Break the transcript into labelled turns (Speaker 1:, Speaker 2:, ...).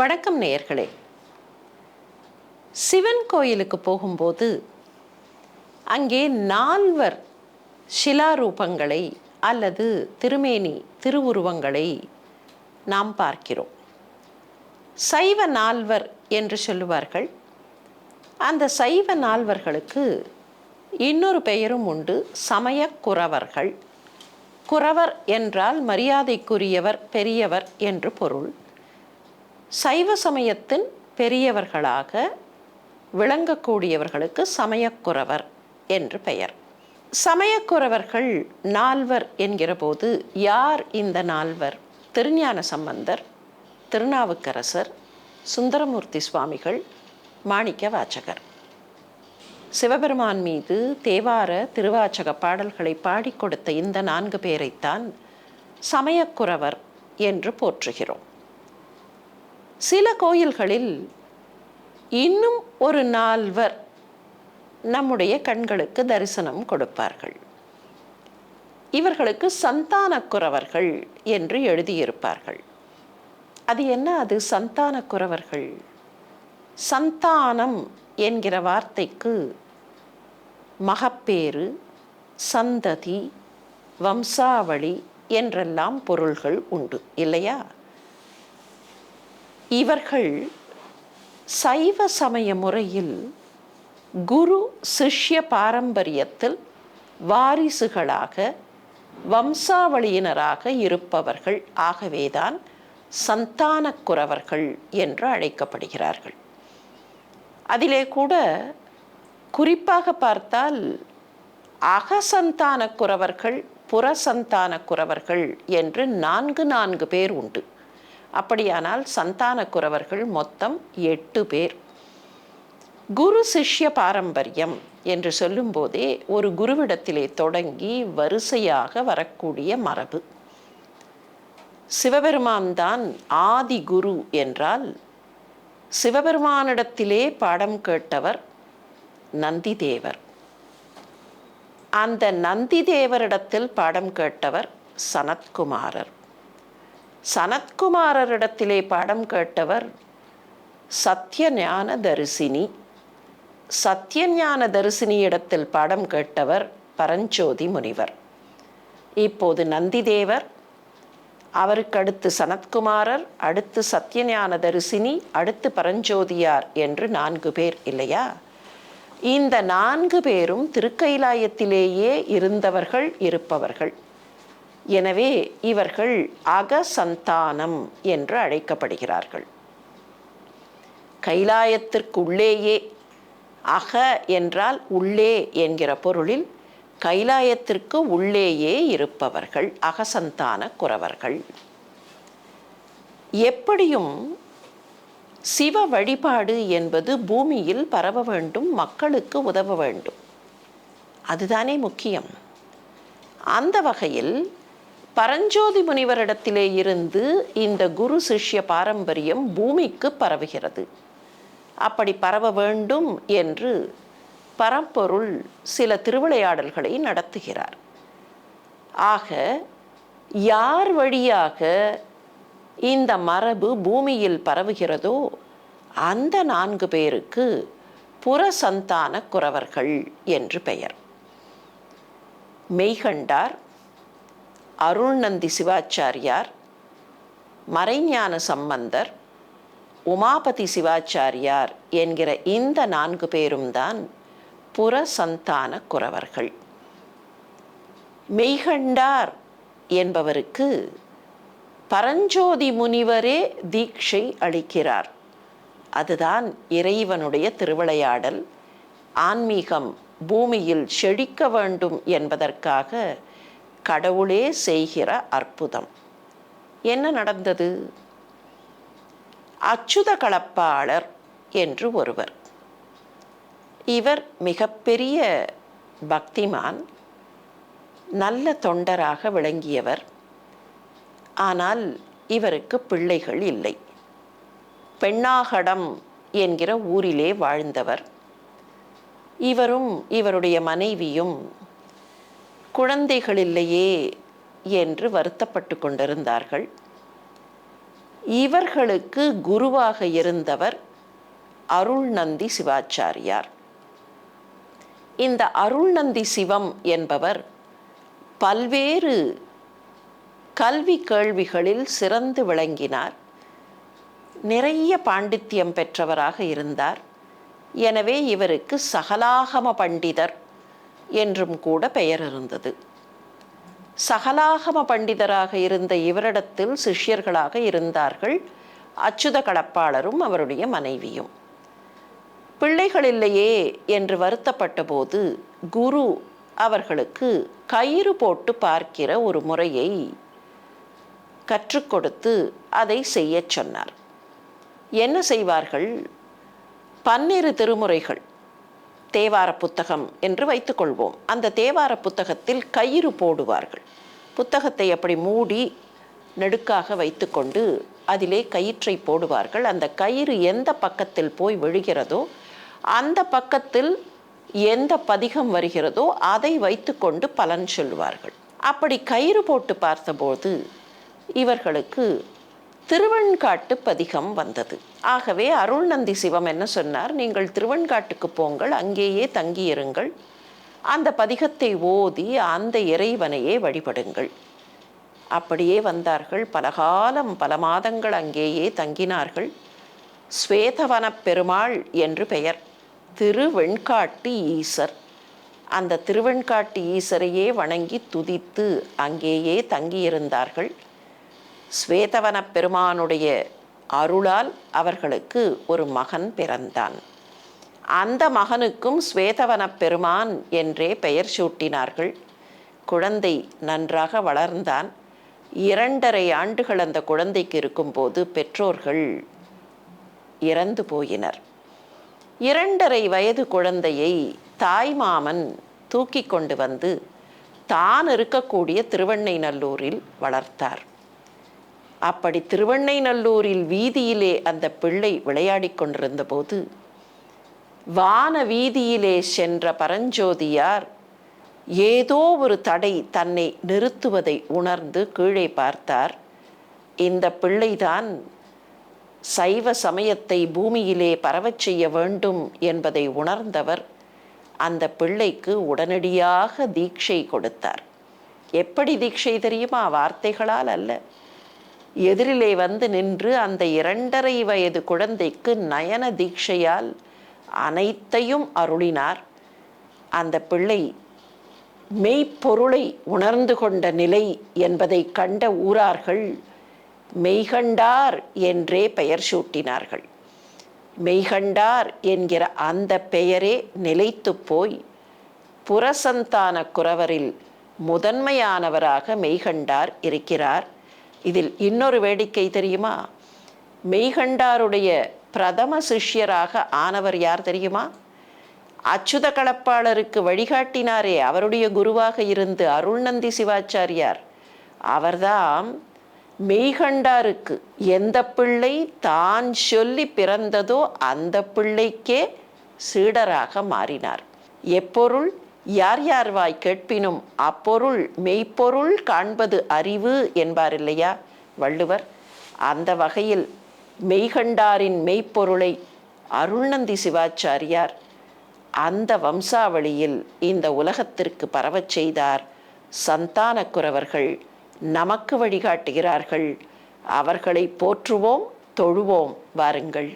Speaker 1: வணக்கம் நேயர்களே சிவன் கோயிலுக்கு போகும்போது அங்கே நால்வர் சிலாரூபங்களை அல்லது திருமேனி திருவுருவங்களை நாம் பார்க்கிறோம் சைவ நால்வர் என்று சொல்லுவார்கள் அந்த சைவ நால்வர்களுக்கு இன்னொரு பெயரும் உண்டு சமயக்குறவர்கள் குறவர்கள் குறவர் என்றால் மரியாதைக்குரியவர் பெரியவர் என்று பொருள் சைவ சமயத்தின் பெரியவர்களாக விளங்கக்கூடியவர்களுக்கு சமயக்குறவர் என்று பெயர் சமயக்குறவர்கள் நால்வர் என்கிறபோது யார் இந்த நால்வர் திருஞான சம்பந்தர் திருநாவுக்கரசர் சுந்தரமூர்த்தி சுவாமிகள் மாணிக்க வாச்சகர் சிவபெருமான் மீது தேவார திருவாச்சக பாடல்களை பாடிக் கொடுத்த இந்த நான்கு பேரைத்தான் சமயக்குறவர் என்று போற்றுகிறோம் சில கோயில்களில் இன்னும் ஒரு நால்வர் நம்முடைய கண்களுக்கு தரிசனம் கொடுப்பார்கள் இவர்களுக்கு சந்தானக்குறவர்கள் என்று எழுதியிருப்பார்கள் அது என்ன அது சந்தானக்குறவர்கள் சந்தானம் என்கிற வார்த்தைக்கு மகப்பேறு சந்ததி வம்சாவளி என்றெல்லாம் பொருள்கள் உண்டு இல்லையா இவர்கள் சைவ சமய முறையில் குரு சிஷ்ய பாரம்பரியத்தில் வாரிசுகளாக வம்சாவளியினராக இருப்பவர்கள் ஆகவேதான் சந்தானக்குறவர்கள் என்று அழைக்கப்படுகிறார்கள் அதிலே கூட குறிப்பாக பார்த்தால் அகசந்தானக்குறவர்கள் புறசந்தானக்குறவர்கள் என்று நான்கு நான்கு பேர் உண்டு அப்படியானால் சந்தான குறவர்கள் மொத்தம் எட்டு பேர் குரு சிஷ்ய பாரம்பரியம் என்று சொல்லும்போதே ஒரு குருவிடத்திலே தொடங்கி வரிசையாக வரக்கூடிய மரபு சிவபெருமான் தான் ஆதி குரு என்றால் சிவபெருமானிடத்திலே பாடம் கேட்டவர் நந்திதேவர் அந்த நந்திதேவரிடத்தில் பாடம் கேட்டவர் சனத்குமாரர் சனத்குமாரரிடத்திலே பாடம் கேட்டவர் ஞான தரிசினி சத்யஞான தரிசினியிடத்தில் பாடம் கேட்டவர் பரஞ்சோதி முனிவர் இப்போது நந்திதேவர் அவருக்கு அடுத்து சனத்குமாரர் அடுத்து சத்யஞான தரிசினி அடுத்து பரஞ்சோதியார் என்று நான்கு பேர் இல்லையா இந்த நான்கு பேரும் திருக்கைலாயத்திலேயே இருந்தவர்கள் இருப்பவர்கள் எனவே இவர்கள் அகசந்தானம் என்று அழைக்கப்படுகிறார்கள் கைலாயத்திற்குள்ளேயே அக என்றால் உள்ளே என்கிற பொருளில் கைலாயத்திற்கு உள்ளேயே இருப்பவர்கள் அகசந்தான குறவர்கள் எப்படியும் சிவ வழிபாடு என்பது பூமியில் பரவ வேண்டும் மக்களுக்கு உதவ வேண்டும் அதுதானே முக்கியம் அந்த வகையில் பரஞ்சோதி முனிவரிடத்திலே இருந்து இந்த குரு சிஷ்ய பாரம்பரியம் பூமிக்கு பரவுகிறது அப்படி பரவ வேண்டும் என்று பரம்பொருள் சில திருவிளையாடல்களை நடத்துகிறார் ஆக யார் வழியாக இந்த மரபு பூமியில் பரவுகிறதோ அந்த நான்கு பேருக்கு புறசந்தான குறவர்கள் என்று பெயர் மெய்கண்டார் அருள் நந்தி சிவாச்சாரியார் மறைஞான சம்பந்தர் உமாபதி சிவாச்சாரியார் என்கிற இந்த நான்கு பேரும் தான் புற சந்தான குறவர்கள் மெய்கண்டார் என்பவருக்கு பரஞ்சோதி முனிவரே தீட்சை அளிக்கிறார் அதுதான் இறைவனுடைய திருவிளையாடல் ஆன்மீகம் பூமியில் செழிக்க வேண்டும் என்பதற்காக கடவுளே செய்கிற அற்புதம் என்ன நடந்தது அச்சுத கலப்பாளர் என்று ஒருவர் இவர் மிகப்பெரிய பக்திமான் நல்ல தொண்டராக விளங்கியவர் ஆனால் இவருக்கு பிள்ளைகள் இல்லை பெண்ணாகடம் என்கிற ஊரிலே வாழ்ந்தவர் இவரும் இவருடைய மனைவியும் குழந்தைகள் இல்லையே என்று வருத்தப்பட்டு கொண்டிருந்தார்கள் இவர்களுக்கு குருவாக இருந்தவர் அருள்நந்தி சிவாச்சாரியார் இந்த அருள்நந்தி சிவம் என்பவர் பல்வேறு கல்வி கேள்விகளில் சிறந்து விளங்கினார் நிறைய பாண்டித்யம் பெற்றவராக இருந்தார் எனவே இவருக்கு சகலாகம பண்டிதர் என்றும் கூட பெயர் இருந்தது சகலாகம பண்டிதராக இருந்த இவரிடத்தில் சிஷ்யர்களாக இருந்தார்கள் அச்சுத கடப்பாளரும் அவருடைய மனைவியும் பிள்ளைகள் இல்லையே என்று வருத்தப்பட்ட போது குரு அவர்களுக்கு கயிறு போட்டு பார்க்கிற ஒரு முறையை கற்றுக் கொடுத்து அதை செய்ய சொன்னார் என்ன செய்வார்கள் பன்னிரு திருமுறைகள் தேவார புத்தகம் என்று வைத்துக்கொள்வோம் அந்த தேவார புத்தகத்தில் கயிறு போடுவார்கள் புத்தகத்தை அப்படி மூடி நெடுக்காக வைத்துக்கொண்டு அதிலே கயிற்றை போடுவார்கள் அந்த கயிறு எந்த பக்கத்தில் போய் விழுகிறதோ அந்த பக்கத்தில் எந்த பதிகம் வருகிறதோ அதை வைத்துக்கொண்டு பலன் சொல்வார்கள் அப்படி கயிறு போட்டு பார்த்தபோது இவர்களுக்கு திருவெண்காட்டு பதிகம் வந்தது ஆகவே அருள்நந்தி சிவம் என்ன சொன்னார் நீங்கள் திருவெண்காட்டுக்கு போங்கள் அங்கேயே தங்கியிருங்கள் அந்த பதிகத்தை ஓதி அந்த இறைவனையே வழிபடுங்கள் அப்படியே வந்தார்கள் பலகாலம் பல மாதங்கள் அங்கேயே தங்கினார்கள் ஸ்வேதவன பெருமாள் என்று பெயர் திருவெண்காட்டு ஈசர் அந்த திருவெண்காட்டு ஈசரையே வணங்கி துதித்து அங்கேயே தங்கியிருந்தார்கள் ஸ்வேதவன பெருமானுடைய அருளால் அவர்களுக்கு ஒரு மகன் பிறந்தான் அந்த மகனுக்கும் ஸ்வேதவன பெருமான் என்றே பெயர் சூட்டினார்கள் குழந்தை நன்றாக வளர்ந்தான் இரண்டரை ஆண்டுகள் அந்த குழந்தைக்கு இருக்கும்போது பெற்றோர்கள் இறந்து போயினர் இரண்டரை வயது குழந்தையை தாய்மாமன் தூக்கி கொண்டு வந்து தான் இருக்கக்கூடிய திருவண்ணை நல்லூரில் வளர்த்தார் அப்படி திருவண்ணைநல்லூரில் வீதியிலே அந்த பிள்ளை விளையாடி கொண்டிருந்த போது வான வீதியிலே சென்ற பரஞ்சோதியார் ஏதோ ஒரு தடை தன்னை நிறுத்துவதை உணர்ந்து கீழே பார்த்தார் இந்த பிள்ளைதான் சைவ சமயத்தை பூமியிலே பரவச் செய்ய வேண்டும் என்பதை உணர்ந்தவர் அந்த பிள்ளைக்கு உடனடியாக தீட்சை கொடுத்தார் எப்படி தீட்சை தெரியுமா வார்த்தைகளால் அல்ல எதிரிலே வந்து நின்று அந்த இரண்டரை வயது குழந்தைக்கு நயன தீட்சையால் அனைத்தையும் அருளினார் அந்த பிள்ளை மெய்ப்பொருளை உணர்ந்து கொண்ட நிலை என்பதை கண்ட ஊரார்கள் மெய்கண்டார் என்றே பெயர் சூட்டினார்கள் மெய்கண்டார் என்கிற அந்த பெயரே நிலைத்து போய் புரசந்தான குறவரில் முதன்மையானவராக மெய்கண்டார் இருக்கிறார் இதில் இன்னொரு வேடிக்கை தெரியுமா மெய்கண்டாருடைய பிரதம சிஷ்யராக ஆனவர் யார் தெரியுமா அச்சுத கலப்பாளருக்கு வழிகாட்டினாரே அவருடைய குருவாக இருந்து அருள்நந்தி சிவாச்சாரியார் அவர்தான் மெய்கண்டாருக்கு எந்த பிள்ளை தான் சொல்லி பிறந்ததோ அந்த பிள்ளைக்கே சீடராக மாறினார் எப்பொருள் யார் யார் வாய் கேட்பினும் அப்பொருள் மெய்ப்பொருள் காண்பது அறிவு என்பார் இல்லையா வள்ளுவர் அந்த வகையில் மெய்கண்டாரின் மெய்ப்பொருளை அருள்நந்தி சிவாச்சாரியார் அந்த வம்சாவளியில் இந்த உலகத்திற்கு பரவச் செய்தார் சந்தானக்குறவர்கள் நமக்கு வழிகாட்டுகிறார்கள் அவர்களை போற்றுவோம் தொழுவோம் வாருங்கள்